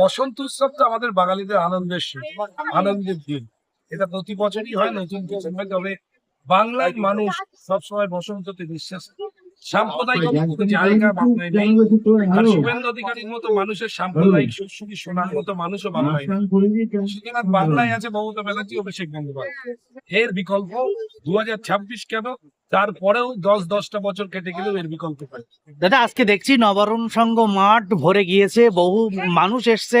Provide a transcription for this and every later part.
বসন্ত উৎসব তো আমাদের বাঙালিদের আনন্দের শেষ আনন্দের দিন। এটা প্রতি বছরই হয় নতুন কিছু হয় তবে বাংলার মানুষ সবসময় বসন্ততে বিশ্বাস সাম্প্রদায়িক জায়গা বাংলায় নেই আর শুভেন্দু অধিকারীর মতো মানুষের সাম্প্রদায়িক সুশ্রী শোনার মতো মানুষও বাংলায় নেই। সুতরাং বাংলায় আছে মমতা ব্যানার্জি অভিষেক বন্দ্যোপাধ্যায়। এর বিকল্প দু ছাব্বিশ কেন তারপরেও দশ দশটা বছর কেটে গেলেও এর বিকল্প দাদা আজকে দেখছি নবরণ সংঘ মাঠ ভরে গিয়েছে বহু মানুষ এসছে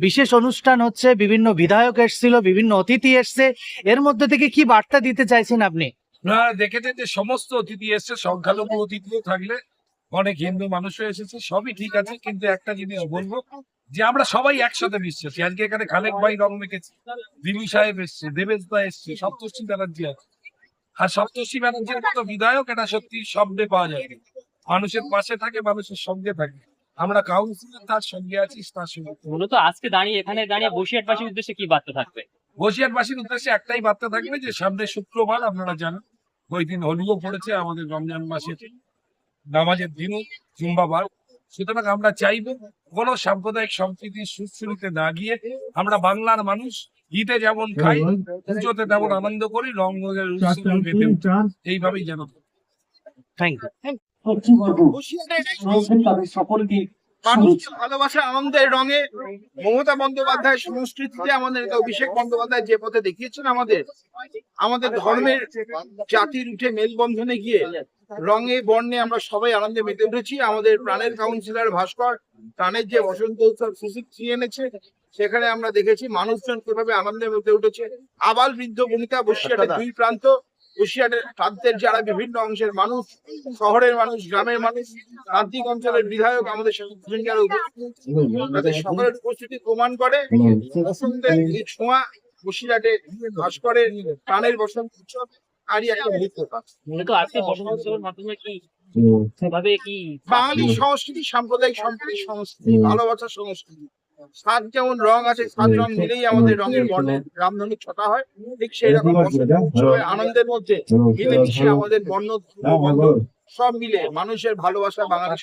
বিশেষ অনুষ্ঠান হচ্ছে বিভিন্ন বিধায়ক এসছিল বিভিন্ন অতিথি এসছে। এর মধ্যে থেকে কি বার্তা দিতে চাইছেন আপনি? দেখেছেন যে সমস্ত অতিথি এসছে সংখ্যালঘু অতিথিও থাকলে অনেক হিন্দু মানুষও এসেছে সবই ঠিক আছে কিন্তু একটা জিনিস বলব যে আমরা সবাই একসাথে বিশ্বাসী। আজকে এখানে খালেক ভাই রং মেখেছে দিমি সাহেব এসছে দেবেশ দা এসছে সপ্তর্ষি ব্যানার্জি আছে। আর সপ্তর্ষি ব্যানার্জির মতো বিধায়ক এটা সত্যি শব্দে পাওয়া যায় মানুষের পাশে থাকে মানুষের সঙ্গে থাকে। আমরা কাউন্সিলর তার সঙ্গে আছি তার সঙ্গে মূলত আজকে দাঁড়িয়ে এখানে দাঁড়িয়ে বসিরহাটবাসীর উদ্দেশ্যে কি বার্তা থাকবে? বসিরহাটবাসীর উদ্দেশ্যে একটাই বার্তা থাকবে যে সামনে শুক্রবার আপনারা জানেন ওই দিন হোলিও পড়েছে আমাদের রমজান মাসের নামাজের দিনও জুম্বাবার সুতরাং আমরা চাইব কোন সাম্প্রদায়িক সম্প্রীতির সুশ্রীতে না গিয়ে আমরা বাংলার মানুষ ঈদে যেমন খাই পুজোতে তেমন আনন্দ করি রঙের উৎসবে এইভাবেই যেন থ্যাংক ইউ মানুষকে ভালোবাসা আনন্দের রঙে মমতা বন্দ্যোপাধ্যায় সংস্কৃতিতে আমাদের অভিষেক বন্দ্যোপাধ্যায় যে পথে দেখিয়েছেন আমাদের আমাদের ধর্মের জাতির উঠে মেলবন্ধনে গিয়ে রঙে বর্ণে আমরা সবাই আনন্দে মেতে উঠেছি। আমাদের প্রাণের কাউন্সিলর ভাস্কর প্রাণের যে বসন্ত উৎসব সুযোগ এনেছে সেখানে আমরা দেখেছি মানুষজন কীভাবে আনন্দে মেতে উঠেছে। আবাল বৃদ্ধ বনিতা বসিরহাটের দুই প্রান্ত বসিরহাটের প্রান্তের যারা বিভিন্ন অংশের মানুষ শহরের মানুষ গ্রামের মানুষ প্রান্তিক অঞ্চলের বিধায়ক আমাদের তাদের সকলের উপস্থিতি প্রমাণ করে বসন্তের ছোঁয়া বসিরহাটে ভাস্করের প্রাণের বসন্ত উৎসব। আরই একটা কি সেভাবে কি বাঙালি সংস্কৃতি সাম্প্রদায়িক সম্প্রীতি সংস্কৃতি ভালোবাসার সংস্কৃতি। সাত যেমন রং আছে সাত রং মিলেই আমাদের রঙের বর্ণের ছটা হয় ঠিক সেই রকম আনন্দের মধ্যে মিলেমিশে আমাদের বর্ণ বর্ণ সব মিলে মানুষের ভালোবাসা বাঙালি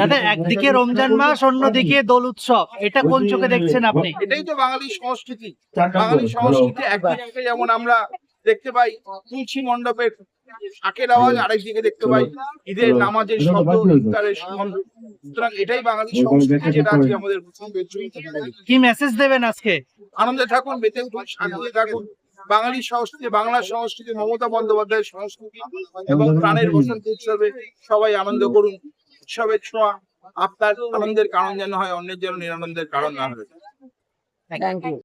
দাদা একদিকে রমজান মাস অন্যদিকে দোল উৎসব। এটা কোন চোখে দেখছেন আপনি? এটাই তো বাঙালি সংস্কৃতি। বাঙালি সংস্কৃতি একদিকে যেমন আমরা দেখতে পাই তুলসী মণ্ডপের শাকের আওয়াজ আরেকদিকে দেখতে পাই। ঈদের নামাজের শব্দ ইফতারের সুগন্ধ সুতরাং এটাই বাঙালি সংস্কৃতি যেটা আজকে আমাদের কি মেসেজ দেবেন আজকে? আনন্দে থাকুন বেঁচে উঠুন শান্তিতে থাকুন। বাঙালি সংস্কৃতি বাংলা সংস্কৃতি মমতা বন্দ্যোপাধ্যায়ের সংস্কৃতি এবং প্রাণের বসন্ত উৎসবে সবাই আনন্দ করুন। উৎসবের ছোঁয়া আপনার আনন্দের কারণ যেন হয় অন্যের যেন নিরানন্দের কারণ না হয়। Thank you